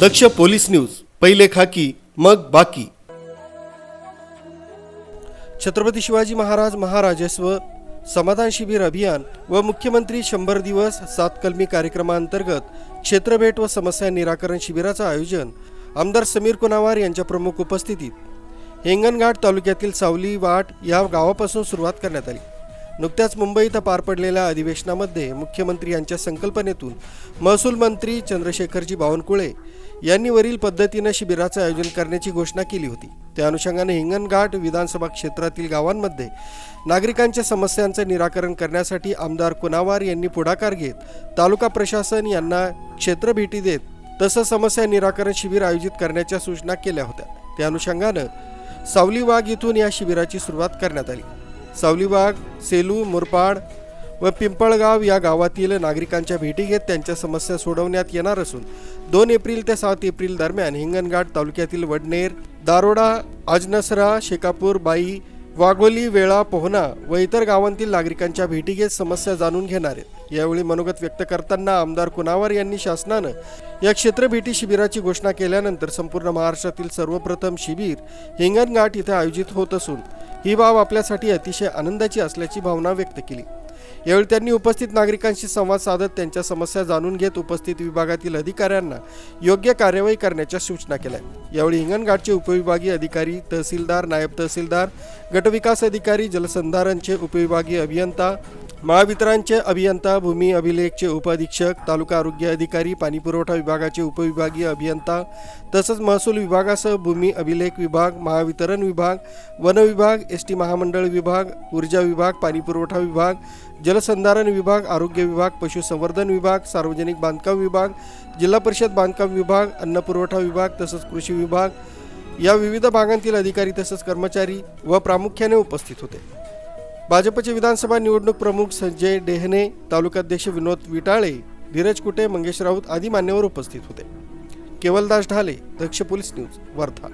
दक्ष police news पहिले खाकी मग बाकी. छत्रपती शिवाजी महाराज महाराजस्व समाधान शिबिर अभियान व मुख्यमंत्री शंभर दिवस सात कलमी कार्यक्रमांतर्गत क्षेत्रभेट व समस्या निराकरण शिबिराचं आयोजन आमदार समीर कुनावार यांच्या प्रमुख उपस्थितीत हिंगणघाट तालुक्यातील सावली वाट या गावापासून सुरुवात करण्यात आली. नुकत्याच मुंबई इथं पार पडलेल्या अधिवेशनामध्ये मुख्यमंत्री यांच्या संकल्पनेतून महसूल मंत्री चंद्रशेखरजी बावनकुळे यांनी वरील पद्धतीनं शिबिराचं आयोजन करण्याची घोषणा केली होती. त्या अनुषंगाने हिंगणघाट विधानसभा क्षेत्रातील गावांमध्ये नागरिकांच्या समस्यांचं निराकरण करण्यासाठी आमदार कुनावार यांनी पुढाकार घेत तालुका प्रशासन यांना क्षेत्र भेटी देत तसं समस्या निराकरण शिबिर आयोजित करण्याच्या सूचना केल्या होत्या. त्या अनुषंगानं सावलीबाग इथून या शिबिराची सुरुवात करण्यात आली. सावलीबाग सेलू मुरपाड व पिंपळगाव या गावातील नागरिकांच्या भेटी घेत त्यांच्या समस्या सोडवण्यात येणार असून दोन एप्रिल ते सात एप्रिल दरम्यान हिंगणघाट तालुक्यातील वडनेर दारोडा आजनसरा शेकापूर बाई वाघोली वेळा पोहना व इतर गावांतील नागरिकांच्या भेटी घेत समस्या जाणून घेणार आहेत. यावेळी मनोगत व्यक्त करताना आमदार कुनावार यांनी शासनानं या क्षेत्रभेटी शिबिराची घोषणा केल्यानंतर संपूर्ण महाराष्ट्रातील सर्वप्रथम शिबिर हिंगणघाट इथं आयोजित होत असून ही बाब आपल्यासाठी अतिशय आनंदाची असल्याची भावना व्यक्त केली. यावेळी त्यांनी उपस्थित नागरिकांशी संवाद साधत त्यांच्या समस्या जाणून घेत उपस्थित विभागातील अधिकाऱ्यांना योग्य कार्यवाही करण्याच्या सूचना केल्या. यावेळी हिंगणघाटचे उपविभागीय अधिकारी तहसीलदार नायब तहसीलदार गटविकास अधिकारी जलसंधारणचे उपविभागीय अभियंता महावितरणचे अभियंता भूमी अभिलेखचे उपअधीक्षक तालुका आरोग्य अधिकारी पाणीपुरवठा विभागाचे उपविभागीय अभियंता तसंच महसूल विभागासह भूमी अभिलेख विभाग महावितरण विभाग वन विभाग एस टी महामंडळ विभाग ऊर्जा विभाग पाणीपुरवठा विभाग जलसंधारण विभाग आरोग्य विभाग पशुसंवर्धन विभाग सार्वजनिक बांधकाम विभाग जिल्हा परिषद बांधकाम विभाग अन्न पुरवठा विभाग तसंच कृषी विभाग या विविध भागांतील अधिकारी तसंच कर्मचारी व प्रामुख्याने उपस्थित होते. भाजपचे विधानसभा निवडणूक प्रमुख संजय डेहने तालुकाध्यक्ष विनोद विटाळे धीरज कुटे मंगेश राऊत आदी मान्यवर उपस्थित होते. Kewaldas Dhale Daksh police news Wardha